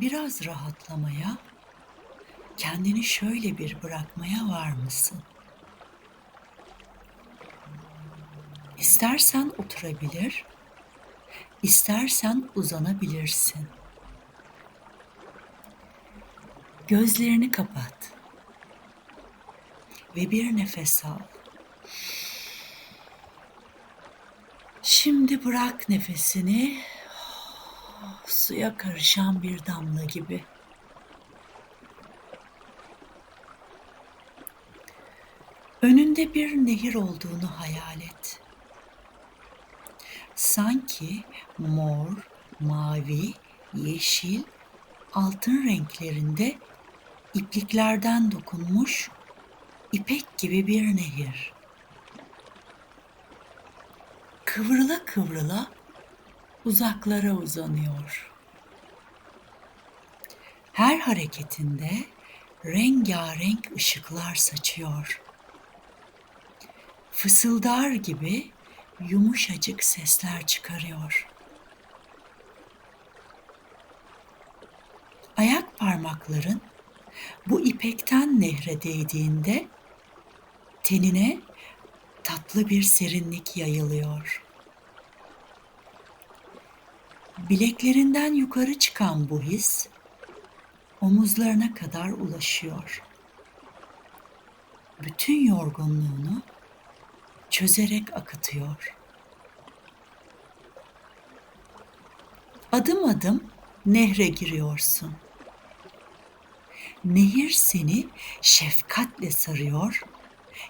biraz rahatlamaya, kendini şöyle bir bırakmaya var mısın? İstersen oturabilir, istersen uzanabilirsin. Gözlerini kapat ve bir nefes al. Şimdi bırak nefesini suya karışan bir damla gibi. Önünde bir nehir olduğunu hayal et. Sanki mor, mavi, yeşil, altın renklerinde ipliklerden dokunmuş ipek gibi bir nehir. Kıvrıla kıvrıla uzaklara uzanıyor. Her hareketinde rengarenk ışıklar saçıyor. Fısıldar gibi yumuşacık sesler çıkarıyor. Ayak parmakların bu ipekten nehre değdiğinde tenine tatlı bir serinlik yayılıyor. Bileklerinden yukarı çıkan bu his omuzlarına kadar ulaşıyor. Bütün yorgunluğunu çözerek akıtıyor. Adım adım nehre giriyorsun. Nehir seni şefkatle sarıyor,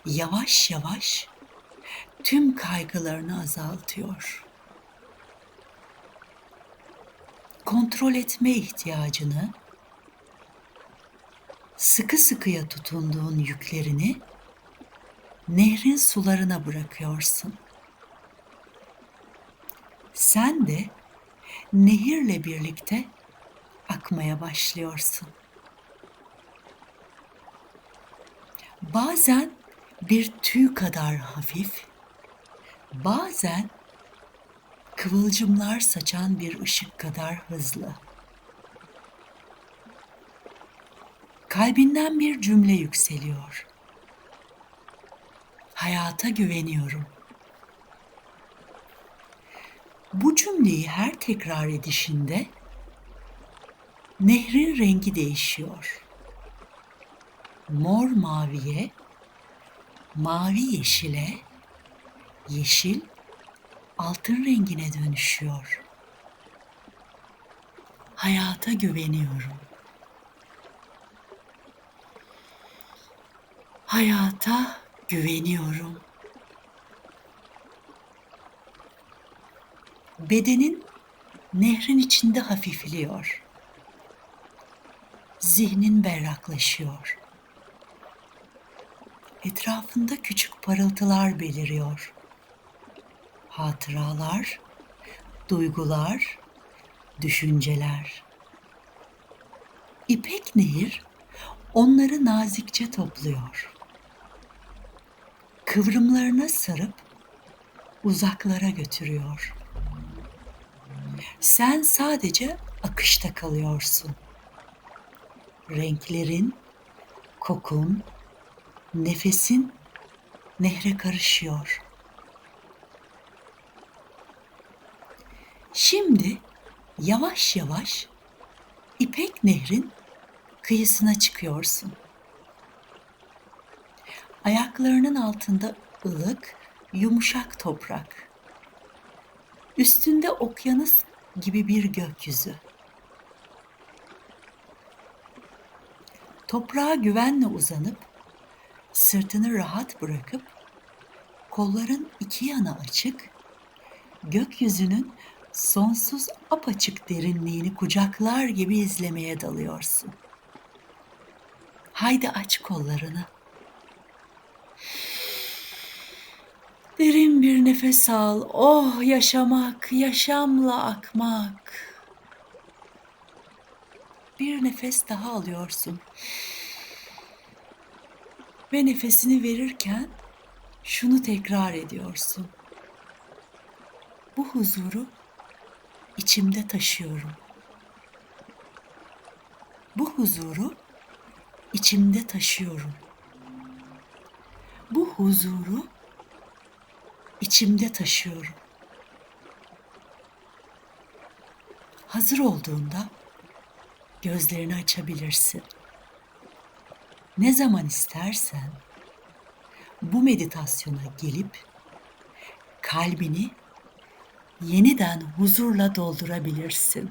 yavaş yavaş tüm kaygılarını azaltıyor. Kontrol etme ihtiyacını, sıkı sıkıya tutunduğun yüklerini nehrin sularına bırakıyorsun. Sen de nehirle birlikte akmaya başlıyorsun. Bazen bir tüy kadar hafif, bazen kıvılcımlar saçan bir ışık kadar hızlı. Kalbinden bir cümle yükseliyor. Hayata güveniyorum. Bu cümleyi her tekrar edişinde nehrin rengi değişiyor. Mor maviye, mavi yeşile, yeşil altın rengine dönüşüyor. Hayata güveniyorum. Hayata güveniyorum. Bedenin nehrin içinde hafifliyor. Zihnin berraklaşıyor. Etrafında küçük parıltılar beliriyor. Hatıralar, duygular, düşünceler. İpek nehir onları nazikçe topluyor. Kıvrımlarına sarıp uzaklara götürüyor. Sen sadece akışta kalıyorsun. Renklerin, kokun, nefesin nehre karışıyor. Şimdi yavaş yavaş İpek Nehrin kıyısına çıkıyorsun. Ayaklarının altında ılık, yumuşak toprak. Üstünde okyanus gibi bir gökyüzü. Toprağa güvenle uzanıp sırtını rahat bırakıp kolların iki yana açık, gökyüzünün sonsuz apaçık derinliğini kucaklar gibi izlemeye dalıyorsun. Haydi aç kollarını. Derin bir nefes al. Oh yaşamak, yaşamla akmak. Bir nefes daha alıyorsun. Ve nefesini verirken şunu tekrar ediyorsun. Bu huzuru içimde taşıyorum. Bu huzuru içimde taşıyorum. Bu huzuru içimde taşıyorum. Hazır olduğunda gözlerini açabilirsin. Ne zaman istersen bu meditasyona gelip kalbini yeniden huzurla doldurabilirsin.